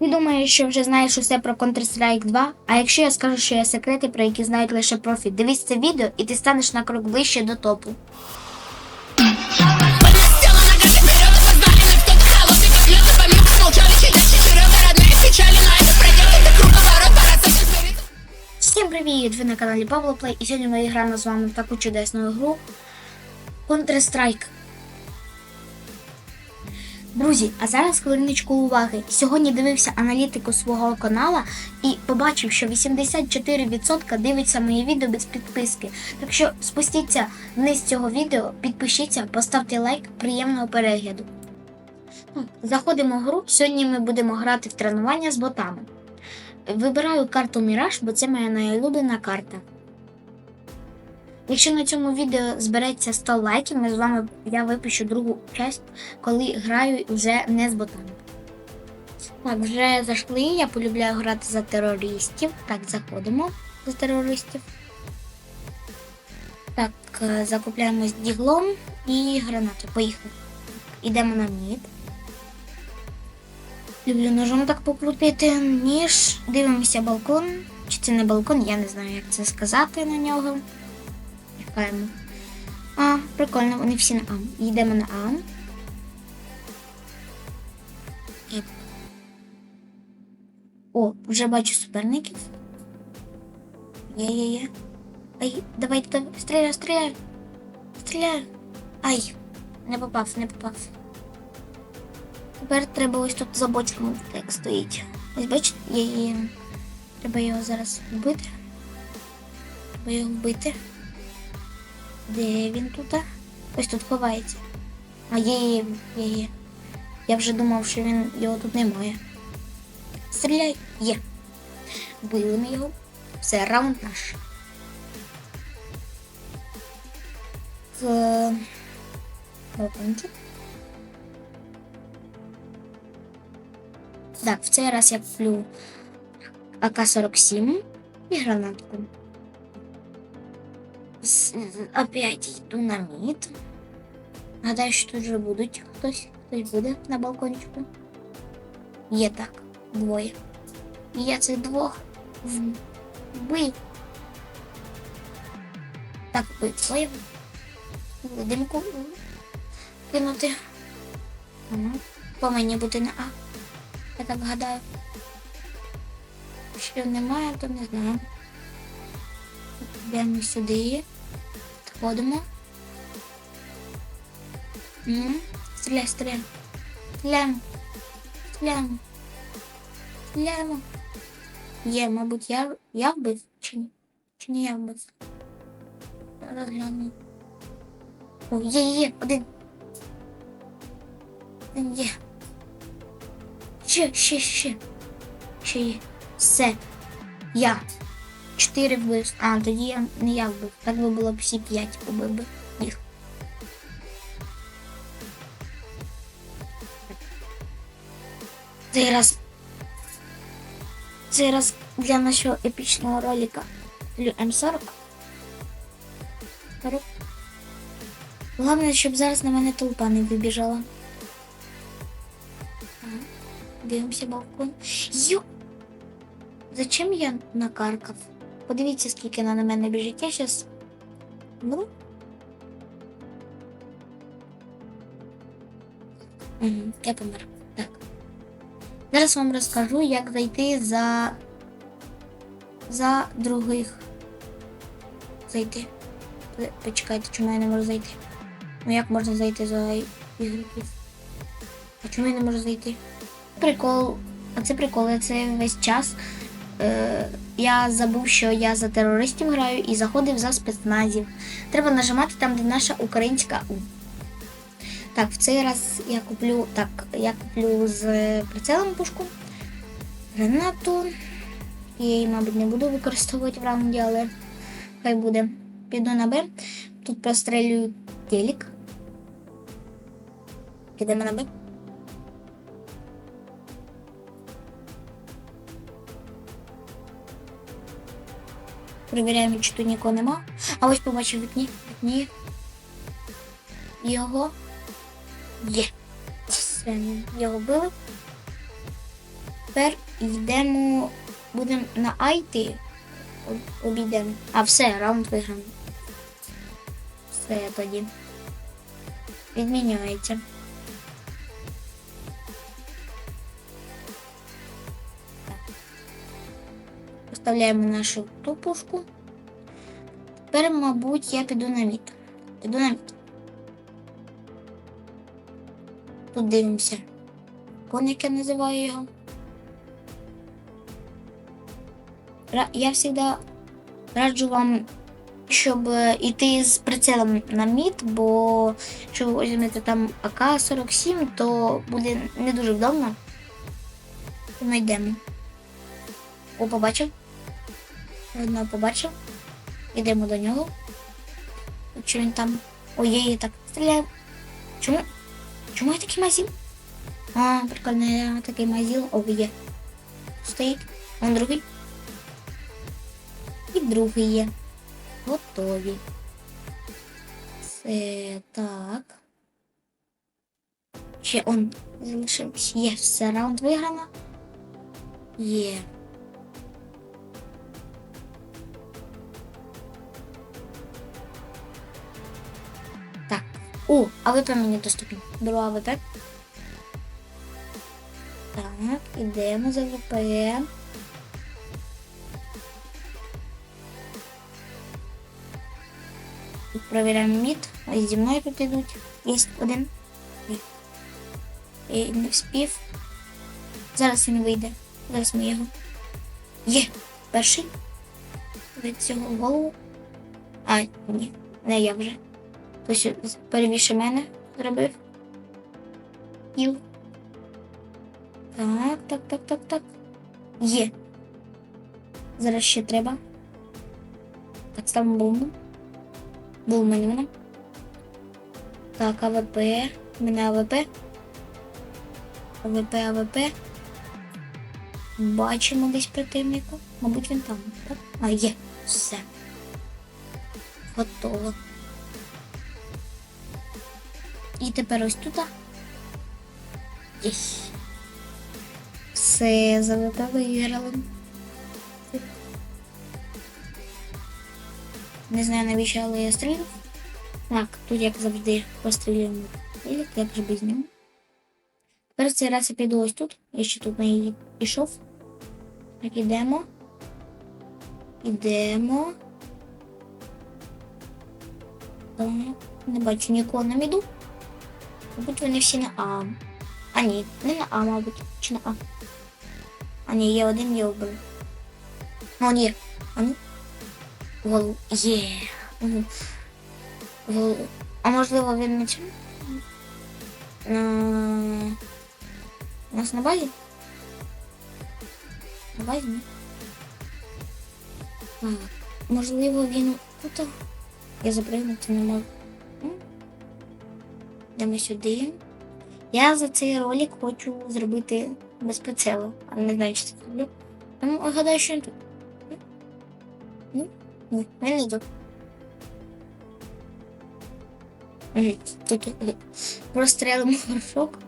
Ти думаєш, що вже знаєш усе про Counter-Strike 2? А якщо я скажу, що є секрети, про які знають лише профі, дивись це відео і ти станеш на крок ближче до топу. Всім привіт! Ви на каналі Павло Плей і сьогодні ми граємо з вами в таку чудесну гру Counter-Strike. Друзі, а зараз хвилиночку уваги. Сьогодні дивився аналітику свого канала і побачив, що 84% дивиться моє відео без підписки. Так що спустіться вниз цього відео, підпишіться, поставте лайк, приємного перегляду. Заходимо в гру. Сьогодні ми будемо грати в тренування з ботами. Вибираю карту Міраж, бо це моя найулюблена карта. Якщо на цьому відео збереться 100 лайків, ми з вами я випущу другу часть, коли граю вже не з ботами. Так, вже зайшли. Я полюбляю грати за терористів. Так, заходимо за терористів. Так, е, закупляємо з діглом і гранату. Поїхали. Ідемо на мід. Люблю ножом так покрутити, ніж дивимося балкон. Чи це не балкон, я не знаю, як це сказати на нього. Чекаємо. А, прикольно, вони всі на А. Йдемо на А. І- О, вже бачу суперників. Є-є-є. Ай, давай, давай, стріляй, стріляй. Стріляй. Ай, не попав, не попав. Тепер треба ось тут за бочками так стоїть. Ось бачите, є, є. Треба його зараз вбити. Треба його вбити. Де він тут? Ось тут ховається. А є, є, є. Я вже думав, що він його тут немає. Стріляй, є. Вбили ми його. Все, раунд наш. Балкончик. Так, в цей раз я куплю АК-47 і гранатку. Опять йду на мід. Гадаю, що тут вже будуть хтось. Хтось буде на балкончику. Є так, двоє. І я цих двох в- вбив. Так, вбив. Димку кинути. Ага. По мені буде на А. Я так гадаю. Якщо немає, то не знаю. Йдемо сюди. Підходимо. М, Стріляй, стріляй. Стріляємо. Стріляємо. Стріляємо. Є, мабуть, я, я вбив чи ні? Не я вбив? Зараз гляну. О, є, є, є, один. Один є. Ще, ще, ще. Ще. Все. Я. Чотири вбив. А, тоді я не я вбив. Так би було б всі п'ять убив би їх. Цей раз. Цей раз для нашого епічного ролика Лю М40. 40. Головне, щоб зараз на мене толпа не вибіжала. Ага. Дивимося балкон. Йо! Зачем я накаркав? Подивіться, скільки на мене біжить. Я щас. Ну. Я помер. Так. Зараз вам розкажу, як зайти за. за других. Зайти. Почекайте, чому я не можу зайти? Ну як можна зайти за ігроків? А чому я не можу зайти? Прикол. А це прикол, я це весь час. Е, я забув, що я за терористів граю і заходив за спецназів. Треба нажимати там, де наша українська У. Так, в цей раз я куплю. Так, я куплю з прицелом пушку. Гранату. Я її, мабуть, не буду використовувати в раунді, але хай буде. Піду на Б. Тут прострелюю телек. Підемо на Б. Перевіряємо, чи тут нікого нема. А ось побачив вікні. Вікні. Його. Є. Все, його били. тепер йдемо, будемо на айти. Обійдемо. А, все, раунд виграно. Все тоді. Відміняється. Поставляємо нашу ту пушку. Тепер, мабуть, я піду на мід. Піду на мід. Тут дивимося. Коник я називаю його. Я завжди раджу вам, щоб е, йти з прицелом на мід, бо якщо ви візьмете там АК-47, то буде не дуже вдобно. То. О, побачив. Одного побачив. Йдемо до нього. Чи він там. Ой, я так стріляю. Чому? Чому я такий мазіл? А, прикольно, я такий мазіл. О, є. Стоїть. Он другий. І другий є. Готові. Все так. Ще он залишився. Є, все, раунд виграно. Є. О, АВП мені доступні. Беру АВП. Так, ідемо за АВП. Провіряємо мід. Ось зі мною тут ідуть. Є один. І не вспів. Зараз він вийде. Зараз ми його. Є. Перший. Від цього голову. А, ні. Не я вже. Перевіше мене зробив. Іл. Так, так, так, так, так. Є. Зараз ще треба. Так, ставимо бомбу. Був мене. Так, АВП. Мене АВП. АВП, АВП. Бачимо десь противника. Мабуть, він там, так? А, є. Все. Готово. І тепер ось тут. Єсь. Все, ВП виграли. Не знаю навіщо, але я стріляв. Так, тут як завжди пострілюємо. Же без нього. Тепер цей раз я піду ось тут. Я ще тут не пішов. Так, ідемо. Ідемо. Не бачу нікого на міду. Мабуть, вони всі на А. А ні, не на А, мабуть. Чи на А. А ні, є один, є убив. О, ні. А ну. Голову. Є. Угу. Голову. А можливо він на чому? На... У нас на базі? На базі, ні? А, можливо, він тут. Я запригнути не можу. Йдемо сюди. Я за цей ролик хочу зробити без прицелу, але не знаю, чи це зроблю. Тому гадаю, що він тут. М? Ні? Він не тут. Тут е, горшок.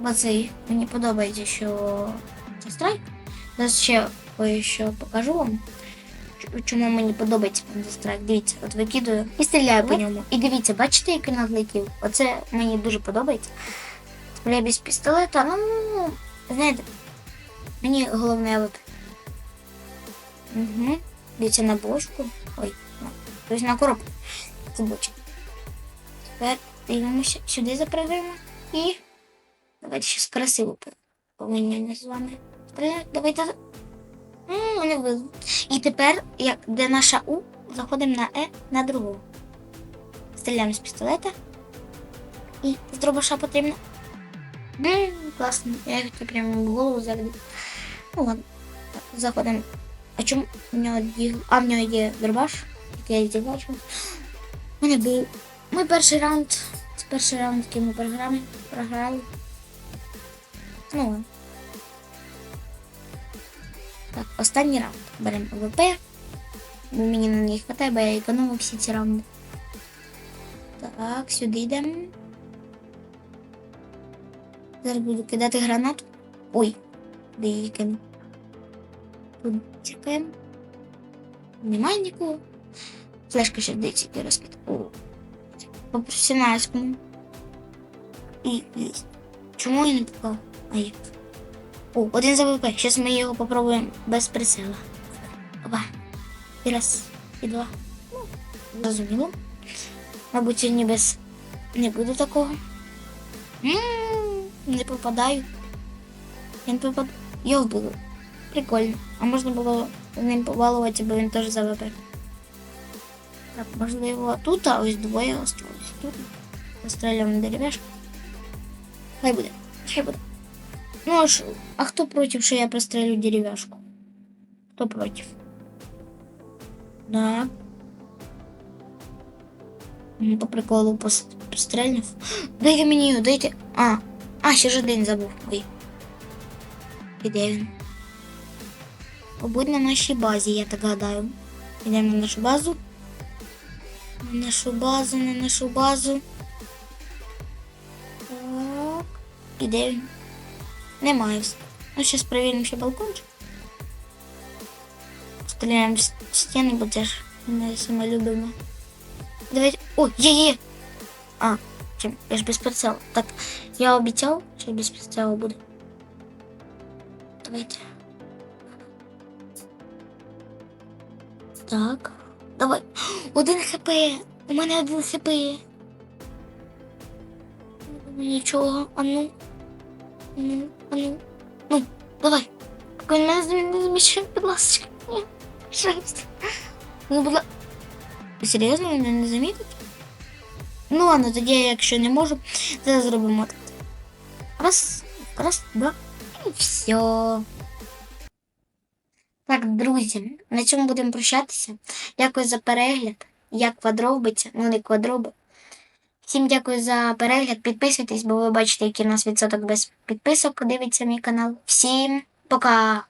Бо цей мені подобається, що це страйк. Зараз ще кое-що покажу вам. Чому мені подобається Counter-Strike. Дивіться, от викидаю і стріляю по ньому. І дивіться, бачите, як він надлетів? Оце мені дуже подобається. Стріляю без пістолета, ну, знаєте, мені головне от. Угу. Дивіться на бочку. Ой, тобто на коробку. Це. Тепер дивимося, сюди запрыгаємо і. Давайте щось красиво повинні з вами. Давайте. М, Вони вилу. І тепер, як де наша У, заходимо на Е на другу. Стріляємо з пістолета. І з дробаша потрібно. М, класно. Я його прямо в голову зарядив. Ну ладно. Заходимо. А чому в нього є. А в нього є дробаш, який я. У мене був. Мій перший раунд. Це перший раунд, який ми програли. програли. Ну ладно. Так, останній раунд. Беремо АВП. Бо мені на них хватає, бо я економив всі ці раунди. Так, сюди йдемо. Зараз буду кидати гранату. Ой, де її кину. Тут чекаємо. Немає нікого. Флешка ще десь тільки розкид. По професіональському. І, і. Чому я не попав? А як? О, один за ВП. Зараз ми його попробуємо без прицела. Опа. І раз, і два. Ну, зрозуміло. Мабуть, сьогодні без не буде такого. м не попадаю. Не попад... Його вбило. Прикольно. А можна було ним побалувати, бо він теж за ВП. Так, можливо, тут, а ось двоє осталось. Тут постріляємо деревяшку. Хай буде. Хай буде. Ну а ж, а хто проти, що я прострелю деревяшку? Хто проти? Да. По приколу пострельнув. Дайте мені дайте. А, а, ще ж один забув. Ой. Де він? Побудь на нашій базі, я так гадаю. Йдемо на нашу базу. На нашу базу, на нашу базу. Так. І де він? Немає. Ну, зараз перевіримо ще балкончик. Стріляємо в с- в стіни, бо це ж не саме любиме. Давайте. О, є, є. А, чим? Я ж без прицелу. Так, я обіцяв, що без прицелу буде. Давайте. Так. Давай. Один хп. У мене один хп. Нічого. А ну. Ну. Ну, давай. Мене зміщає, будь ласка. Ні, пожалуйста. Ну, будь ласка. Серйозно, мене не замітить? Ну ладно, тоді я, якщо не можу, зараз зробимо. Раз, раз, два. І все. Так, друзі, на цьому будемо прощатися. Дякую за перегляд. Я квадробиця, ну не квадроби. Всім дякую за перегляд. Підписуйтесь, бо ви бачите, який у нас відсоток без підписок. Дивіться мій канал. Всім пока!